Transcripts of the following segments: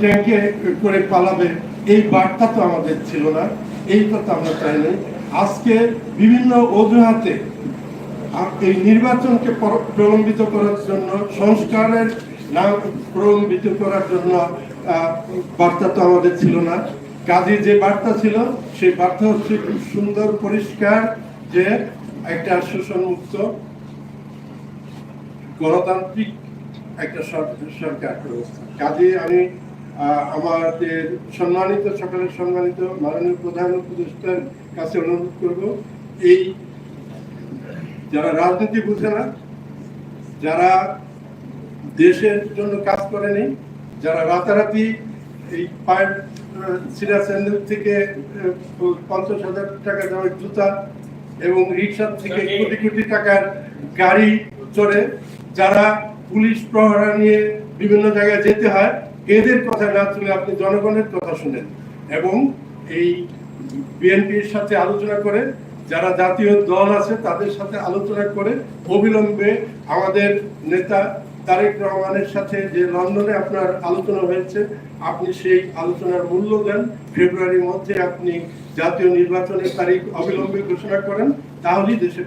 ট্যাঙ্কে করে পালাবে, এই বার্তা তো আমাদের ছিল না এইটা তো আমরা চাই নাই। আজকে বিভিন্ন অজুহাতে এই নির্বাচনকে প্রলম্বিত করার জন্য, সংস্কারের নাম প্রলম্বিত করার জন্য বার্তা তো আমাদের ছিল না। কাজে যে বার্তা ছিল, সেই বার্তা হচ্ছে খুব সুন্দর, পরিষ্কার যে একটা শোষণমুক্ত গণতান্ত্রিক একটা সরকার ব্যবস্থা। কাজে আমি আমাদের সম্মানিত সকালের সম্মানিত মাননীয় প্রধান উপদেষ্টার কাছে অনুরোধ করব এই যারা রাজনীতি বুঝে না যারা দেশের জন্য কাজ করেনি যারা রাতারাতি এই পায়ের ছিঁড়া স্যান্ডেল থেকে পঞ্চাশ হাজার টাকা দামের জুতা এবং রিক্সা থেকে কোটি কোটি টাকার গাড়ি চড়ে যারা পুলিশ প্রহরা নিয়ে বিভিন্ন জায়গায় যেতে হয় এদের কথা না তুলে আপনি জনগণের কথা শুনেন এবং এই বিএনপির সাথে আলোচনা করে, যারা জাতীয় দল আছে তাদের সাথে আলোচনা করে অবিলম্বে আমাদের নেতা তারেক রহমানের সাথে যে লন্ডনে আপনার আলোচনা হয়েছে, আপনি সেই আলোচনার মূল্য দেন। ফেব্রুয়ারির মধ্যে আপনি জাতীয় নির্বাচনের তারিখ অবিলম্বে ঘোষণা করেন, তাহলেই দেশে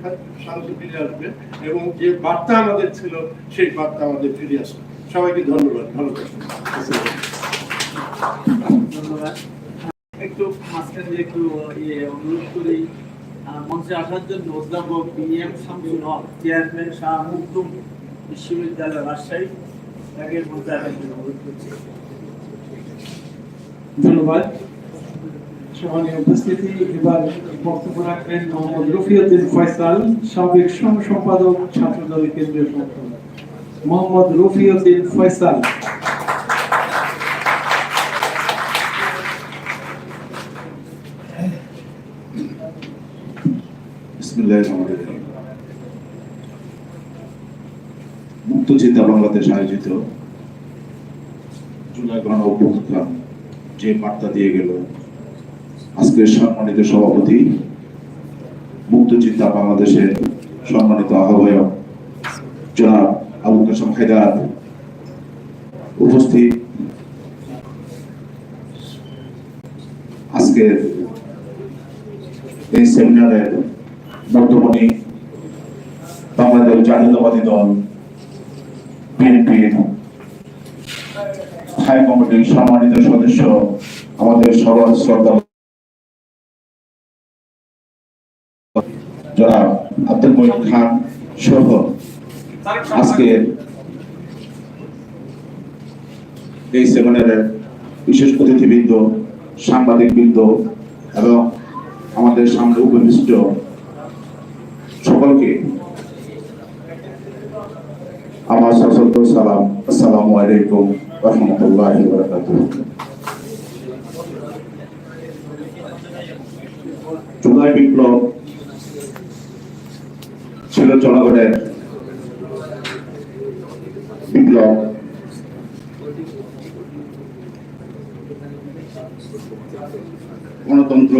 শান্তি ফিরে আসবে এবং যে বার্তা আমাদের ছিল, সেই বার্তা আমাদের ফিরে আসবে। সবাইকে ধন্যবাদ ভালো থাকবেন। ধন্যবাদ। একটু মাঝখানে একটু ইয়ে অনুরোধ করি মঞ্চে আসার জন্য অধ্যাপক B M Shamsul Haq chairman Shah Makhdum বিশ্ববিদ্যালয় রাজশাহী তাকে মঞ্চে আসার জন্য অনুরোধ করছি। ধন্যবাদ। সভায় উপস্থিতি এবার বক্তব্য রাখবেন মোহাম্মদ রফিউদ্দিন ফয়সাল সাবেক সহ সম্পাদক ছাত্রদল কেন্দ্রীয় সংসদ মোহাম্মদ রফিউদ্দিন ফয়সাল মুক্ত চিন্তা বাংলাদেশ আয়োজিত অভ্যুত্থান, যে বার্তা দিয়ে গেল। আজকের সম্মানিত সভাপতি, মুক্ত চিন্তা বাংলাদেশের সম্মানিত আহ্বায়ক, জনাব আবু কাসম হায়দার উপস্থিত। আজকের এই সেমিনারের বর্তমানে বাংলাদেশ জাতীয়তাবাদী দল বিএনপির হাই কমিটির সম্মানিত সদস্য, আমাদের সবার শ্রদ্ধা জনাব আব্দুল মহিন খান সহ আজকের এই বিশেষ অতিথিবৃন্দ, সাংবাদিকবৃন্দ এবং আমাদের সামনে সকলকে আমার সশস্ত্র সালাম, আসসালামু আলাইকুম বিপ্লব ছিল জনগণের বিপ্লব গণতন্ত্র,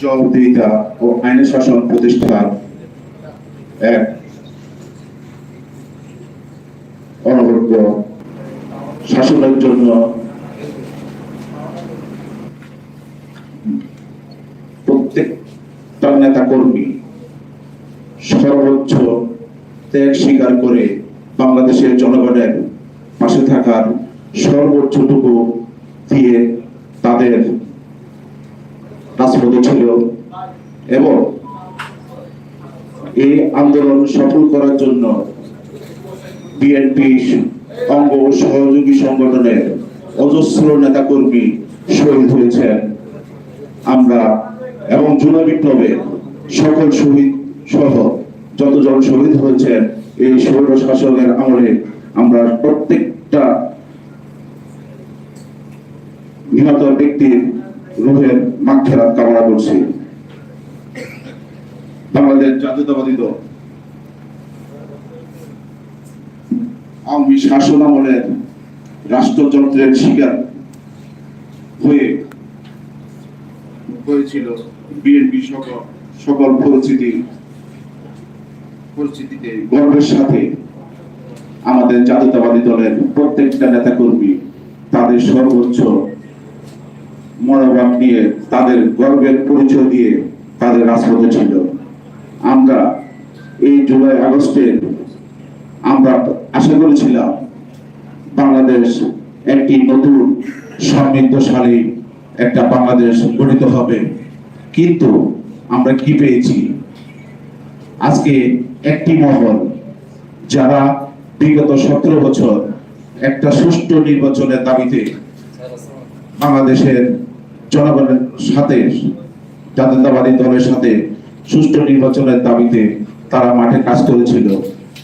জবাবদিহিতা ও আইন শাসন প্রতিষ্ঠার এক অনবদ্য শাসনের জন্য প্রত্যেকটা নেতা কর্মী সর্বোচ্চ ত্যাগ স্বীকার করে বাংলাদেশের জনগণের পাশে থাকার সর্বোচ্চটুকু দিয়ে তাদের রাজপথে ছিল এবং এই আন্দোলন সফল করার জন্য বিএনপি অঙ্গ সহযোগী সংগঠনের অজস্র নেতাকর্মী শহীদ হয়েছেন। আমরা এবং জুলাই বিপ্লবে সকল শহীদ সহ যতজন শহীদ হয়েছেন, এই সৌর শাসনের আমলে আমরা প্রত্যেকটা নিহত ব্যক্তির রুহের মাক্ষেরাত কামনা করছি। বাংলাদেশ জাতীয়তাবাদী দল আওয়ামী শাসন আমলের রাষ্ট্রযন্ত্রের শিকার হয়ে হয়েছিল। বিএনপি সকল সকল পরিস্থিতি পরিস্থিতিতে গর্বের সাথে আমাদের জাতীয়তাবাদী দলের প্রত্যেকটা নেতা কর্মী তাদের সর্বোচ্চ মনোভাব নিয়ে তাদের গর্বের পরিচয় দিয়ে তাদের রাজপথে ছিল। আমরা এই জুলাই আগস্টে আমরা আশা করেছিলাম বাংলাদেশ একটি নতুন সমৃদ্ধশালী একটা বাংলাদেশ গঠিত হবে। কিন্তু আমরা কি পেয়েছি? আজকে একটি মহল যারা বিগত সতেরো বছর একটা সুষ্ঠু নির্বাচনের দাবিতে বাংলাদেশের জনগণের সাথে, জাতীয়তাবাদী দলের সাথে সুষ্ঠু নির্বাচনের দাবিতে তারা মাঠে কাজ করেছিল।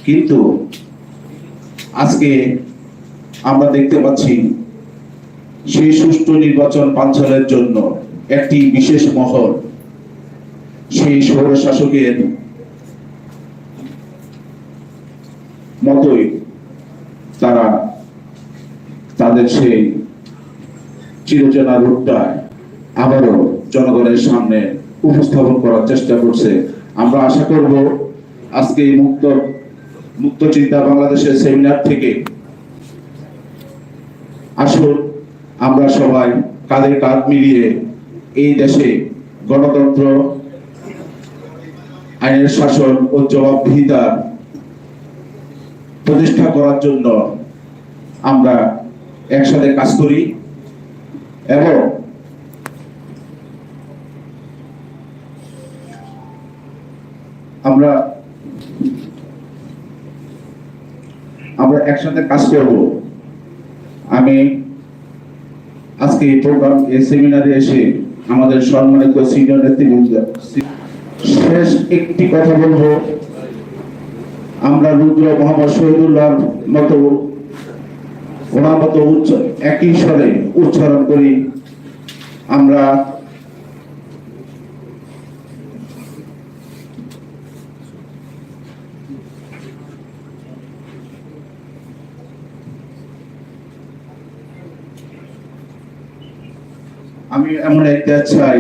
কিন্তু আজকে আমরা দেখতে পাচ্ছি সেই সুষ্ঠু নির্বাচন বাঞ্ছনের জন্য একটি বিশেষ মহল, সেই সৌর শাসকের মতোই তারা তাদের সেই চিরচেনা রূপটা আবারও জনগণের সামনে উপস্থাপন করার চেষ্টা করছে। আমরা আশা করব আজকে এই মুক্ত মুক্ত চিন্তা বাংলাদেশের সেমিনার থেকে আসুন, আমরা সবাই কাঁধে কাঁধ মিলিয়ে এই দেশে গণতন্ত্র, আইনের শাসন ও জবাবদিহিতার প্রতিষ্ঠা করার জন্য আমরা একসাথে কাজ করি এবং আমরা আমরা একসাথে কাজ করব। আমি আজকে এই প্রোগ্রাম এই সেমিনারে এসে আমাদের সম্মানিত সিনিয়র নেতৃবৃন্দ, শেষ একটি কথা বলব। আমরা রুদ্র মোহাম্মদ শহীদুল্লাহর মতো ওনার মতো উচ্চ একই স্বরে উচ্চারণ করি। আমরা আমি এমন এক দেশ চাই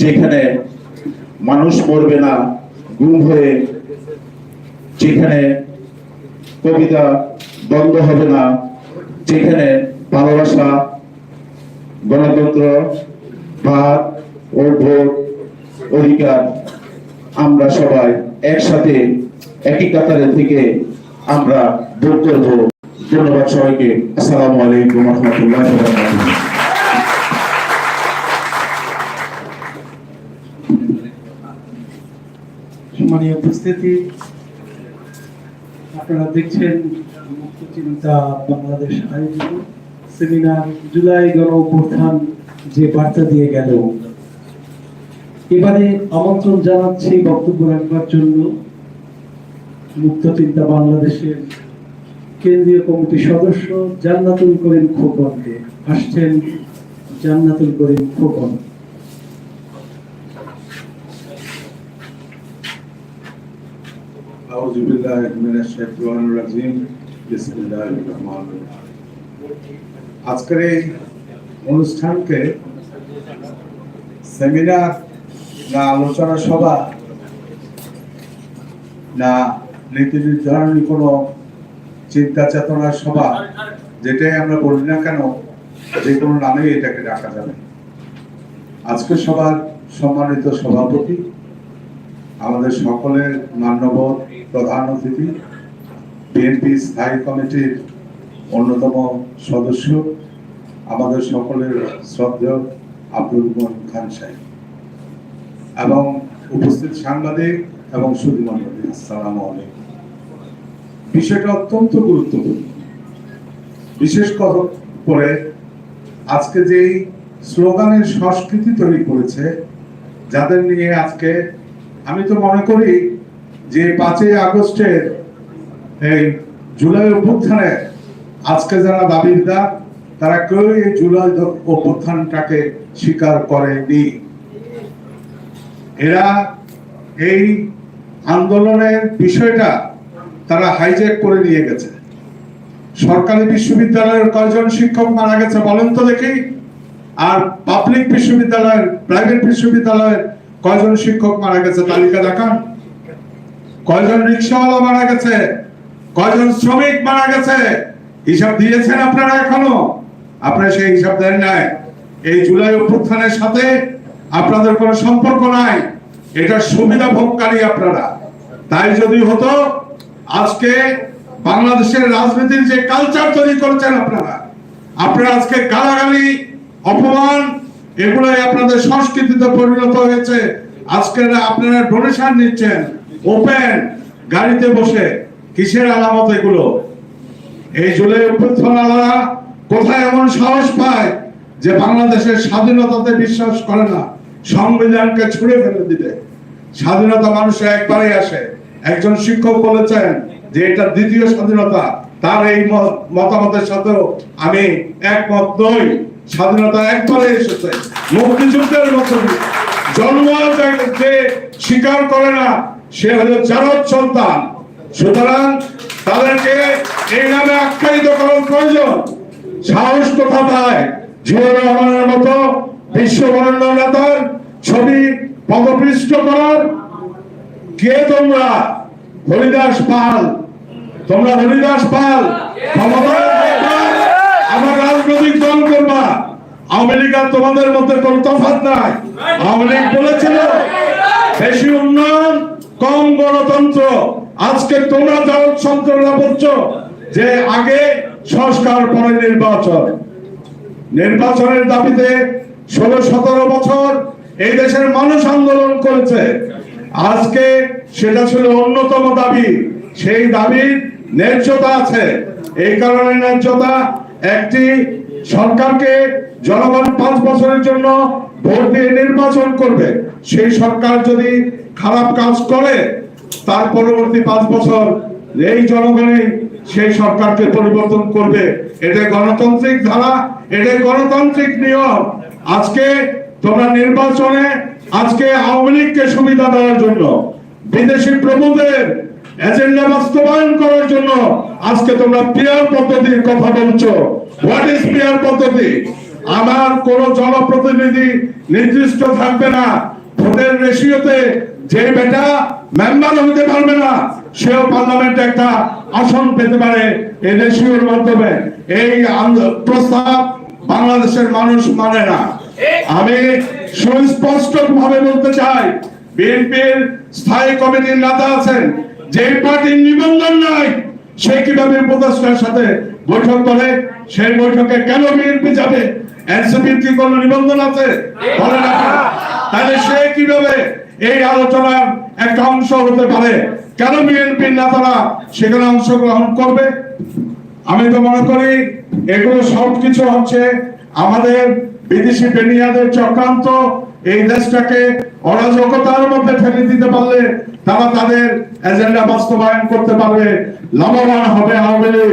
যেখানে মানুষ মরবে না, গুম হয়ে যেখানে কবিতা বন্ধ হবে না, যেখানে ভালোবাসা, গণতন্ত্র ভাত ও ভোট অধিকার আমরা সবাই একসাথে, একই কাতারে থেকে আমরা ভোট করব। ধন্যবাদ সবাইকে। আসসালামু আলাইকুম রহমতুল্লাহ সম্মানীয় উপস্থিতি আপনারা দেখছেন মুক্ত চিন্তা বাংলাদেশ আয়োজিত সেমিনার জুলাই গণ অভ্যুত্থান যে বার্তা দিয়ে গেল। এবারে আমন্ত্রণ জানাচ্ছি বক্তব্য রাখবার জন্য মুক্ত চিন্তা বাংলাদেশের কেন্দ্রীয় কমিটির সদস্য জান্নাতুল করিম খোকনকে। আসছেন জান্নাতুল করিম খোকন। أعوذ بالله من الشيطان الرجيم بسم الله الرحمن الرحيم আজকের এই অনুষ্ঠানকে সেমিনার না আলোচনা সভা না নীতি নির্ধারণী কোনো চিন্তা চেতনার সভা যেটাই আমরা বলি না কেন যে কোনো নামেই এটাকে ডাকা যাবে আজকে সবার সম্মানিত সভাপতি আমাদের সকলের মান্যবর প্রধান অতিথি, বিএনপি স্থায়ী কমিটির অন্যতম সদস্য, আমাদের সকলের শ্রদ্ধেয় আব্দুল মোহন খান সাহেব এবং উপস্থিত সাংবাদিক এবং সুধীমণ্ডলী, আসসালাম আলাইকুম। বিষয়টা অত্যন্ত গুরুত্বপূর্ণ। বিশেষ করে আজকে যেই স্লোগানের সংস্কৃতি তৈরি করেছে, যাদের নিয়ে আজকে আমি তো মনে করি যে পাঁচই আগস্টের এই জুলাই অভ্যুত্থানে আজকে যারা দাবিদার, তারা কেউ এই জুলাই অভ্যুত্থানটাকে স্বীকার করেনি। এরা এই আন্দোলনের বিষয়টা তারা হাইজ্যাক করে নিয়ে গেছে। সরকারি বিশ্ববিদ্যালয়ের কয়জন শিক্ষক মারা গেছে বলেন তো দেখি? আর পাবলিক বিশ্ববিদ্যালয়ের প্রাইভেট বিশ্ববিদ্যালয়ের কয়জন শিক্ষক মারা গেছে তালিকা দেখান? কয়জন রিক্সাওয়ালা মারা গেছে? কয়জন শ্রমিক মারা গেছে? হিসাব দিয়েছেন আপনারা এখনও? আপনারা সেই হিসাব দেন নাই। এই জুলাই অভ্যুত্থানের সাথে আপনাদের কোনো সম্পর্ক নাই। এটা সুবিধা ভোগকারী আপনারা। তাই যদি হতো, আজকে বাংলাদেশের রাজনীতির যে কালচার তৈরি করছেন আপনারা আপনারা আজকে গালাগালি, অপমান এগুলোই আপনাদের সংস্কৃতিতে পরিণত হয়েছে। আজকে আপনারা ডোনেশন নিচ্ছেন ওপেন গাড়িতে বসে। কিসের আলামত এগুলো? এই জুলাই অভ্যুত্থানারা কোথায় এমন সাহস পায় যে বাংলাদেশের স্বাধীনতাতে বিশ্বাস করে না? সংবিধানকে ছুঁড়ে ফেলে দিতে স্বাধীনতা মানুষের একবারই আসে। একজন শিক্ষক বলেছেন যে এটা দ্বিতীয় স্বাধীনতা। তার এই মতামতের সাথেও আমি একমত নই। স্বাধীনতা একবারে এসেছে। মুক্তিযুদ্ধের মতো জন্ম যে- স্বীকার করে না সে হলো জারদ সন্তান। সুতরাং তাদেরকে এই নামে আখ্যায়িত করার প্রয়োজন। সাহস কোথা পায় জিয়া রহমানের মতো নেতার ছবি পদপৃষ্ট করার কে তোমরা? হরিদাস পাল। তোমরা হরিদাস পাল। ক্ষমতায় থাকবা, আমার রাজনৈতিক দল করবা। আওয়ামী লীগ আর তোমাদের মধ্যে কোনো তফাৎ নাই। আওয়ামী লীগ বলেছিল বেশি উন্নয়ন, কম গণতন্ত্র। আজকে তোমরা দল সন্ত্রনা বলছো যে আগে সংস্কার পরে নির্বাচন। নির্বাচনের দাবিতে ষোলো, সতেরো বছর এই দেশের মানুষ আন্দোলন করেছে। আজকে সেটা ছিল অন্যতম দাবি। সেই দাবির ন্যায্যতা আছে। এই কারণে ন্যায্যতা একটি সরকারকে জনগণ পাঁচ বছরের জন্য ভোট দিয়ে নির্বাচন করবে। সেই সরকার যদি খারাপ কাজ করে, তার পরবর্তী পাঁচ বছর এই জনগণই সেই সরকারকে পরিবর্তন করবে। এটা গণতান্ত্রিক ধারা, এটা গণতান্ত্রিক নিয়ম। আজকে তোমরা নির্বাচনে, আজকে আওয়ামী লীগকে সুবিধা দেওয়ার জন্য বিদেশি প্রভুদের এজেন্ডা বাস্তবায়ন করার জন্য আজকে তোমরা পিয়ার পদ্ধতির কথা বলছো। হোয়াট ইজ পিয়ার পদ্ধতি? আমার কোন জনপ্রতিনিধি নির্দিষ্ট থাকবে না। ভোটের রেশিওতে যে বেটা মেম্বার হতে পারবে না, সেও পার্লামেন্টে একটা আসন পেতে পারে এই রেশিওর মাধ্যমে। এই প্রস্তাব বাংলাদেশের মানুষ মানে না। আমি সুস্পষ্ট ভাবে বলতে চাই, বিএনপির স্থায়ী কমিটির নেতা আছেন যে পার্টির নিবন্ধন নাই, সে কীভাবে উপদেষ্টার সাথে বৈঠক করে? সেই বৈঠকে কেন বিএনপি যাবে? এনসিপির কি কোনো নিবন্ধন আছে? তাহলে সে কীভাবে এই আলোচনার একটা অংশ হতে পারে? কেন বিএনপির নেতারা সেখানে অংশগ্রহণ করবে? আমি তো মনে করি এগুলো সব কিছু হচ্ছে আমাদের বিদেশি বেনিয়াদের চক্রান্ত। এই দেশটাকে অরাজকতার মধ্যে ফেলে দিতে পারলে তারা তাদের এজেন্ডা বাস্তবায়ন করতে পারবে। লাভবান হবে আওয়ামী লীগ,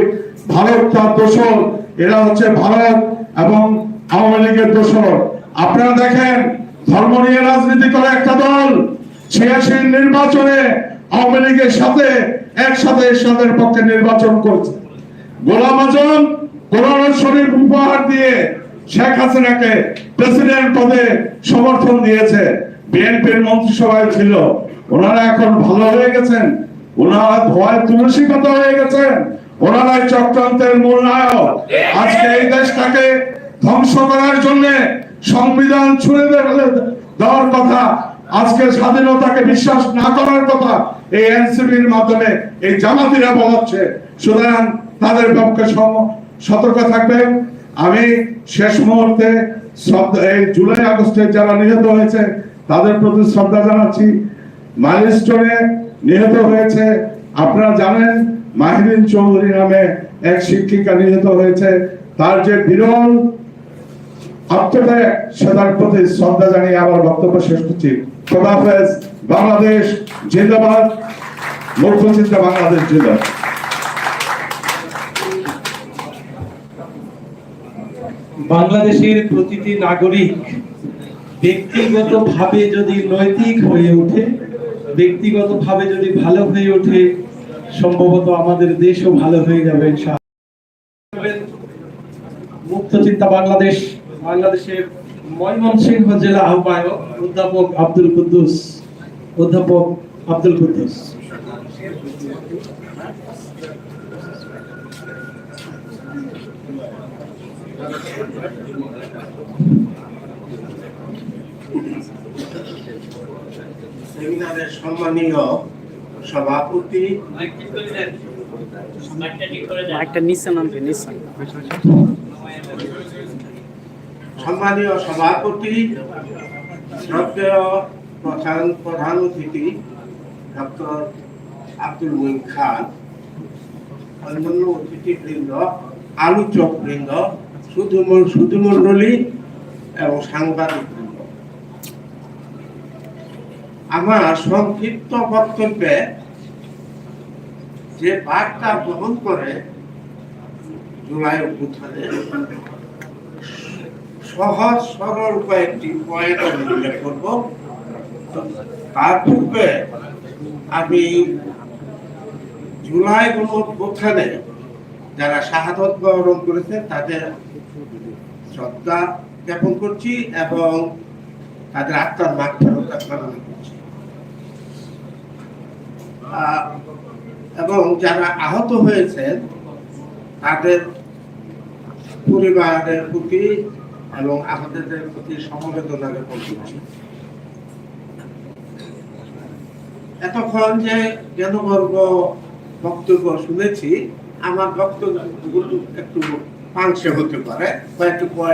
ভারত তার দোষর। এরা হচ্ছে ভারত এবং আওয়ামী লীগের দোষর। আপনারা দেখেন, ধর্ম নিয়ে রাজনীতি করে একটা দল, ছিয়াশির নির্বাচনে আওয়ামী লীগের সাথে একসাথে এরশাদের পক্ষে নির্বাচন করছে। গোলাম আজম কোরআন শরীফ উপহার দিয়ে শেখ হাসিনাকে প্রেসিডেন্ট পদে সমর্থন দিয়েছে। বিএনপির মন্ত্রিসভায় ছিল। ওনারা এখন ভালো হয়ে গেছেন। ওনারা ধোয়ায় তুলসী পাতা হয়ে গেছেন। ওনারাই চক্রান্তের মূল নায়ক। আজকে এই দেশটাকে ধ্বংস করার জন্য সংবিধান ছুড়ে দেওয়ার কথা, আজকে স্বাধীনতাকে বিশ্বাস না করার কথা এই এনসিপির মাধ্যমে এই জামাতিরা বলাচ্ছে সুতরাং তাদের পক্ষে সতর্ক থাকবেন আমি শেষ মুহূর্তে জুলাই আগস্টে যারা নিহত হয়েছে তাদের প্রতি শ্রদ্ধা জানাচ্ছি। মাইলস্টোনে নিহত হয়েছে, আপনারা জানেন মাহিদিন চৌধুরী নামে এক শিক্ষিকা নিহত হয়েছে। তার যে বিরল আত্মত্যাগ সেটার প্রতি শ্রদ্ধা জানিয়ে বক্তব্য শেষ করছি। খোদাফেজ বাংলাদেশ জিন্দাবাদ মুখ্যচিন্তা বাংলাদেশ জিন্দাবাদ। বাংলাদেশের প্রতিটি নাগরিক ব্যক্তিগতভাবে যদি নৈতিক হয়ে ওঠে, ব্যক্তিগতভাবে যদি ভালো হয়ে ওঠে, সম্ভবত আমাদের দেশও ভালো হয়ে যাবে মুক্ত চিন্তা বাংলাদেশ, বাংলাদেশের ময়মনসিংহ জেলা আহ্বায়ক অধ্যাপক আব্দুল কুদ্দুস, অধ্যাপক আব্দুল কুদ্দুস। সেমিনারের সম্মানীয় সভাপতি। সম্মানীয় সভাপতি প্রধান প্রধান অতিথি ডক্টর আব্দুল মুইন খান অন্যান্য অতিথিবৃন্দ আলোচক বৃন্দ মন্ডলী এবং সাংবাদিক। আমার সংক্ষিপ্ত বক্তব্যে যে বার্তা বহন করে জুলাই অভ্যুত্থানে সহজ সরল কয়েকটি পয়েন্ট আমি উল্লেখ করব। তার পূর্বে আমি জুলাই গণঅভ্যুত্থানে যারা শাহাদত বরণ করেছেন তাদের শ্রদ্ধা জ্ঞাপন করছি এবং তাদের আত্মার মাত্রা কামনা করছি আহ, এবং যারা আহত হয়েছেন তাদের পরিবারের প্রতি এবং আহতদের প্রতি সমবেদনা জ্ঞাপন করছি এতক্ষণ যে জ্ঞানবর্গ বক্তব্য শুনেছি, আমার বক্তব্য একটু পাংশে হতে পারে, বা একটু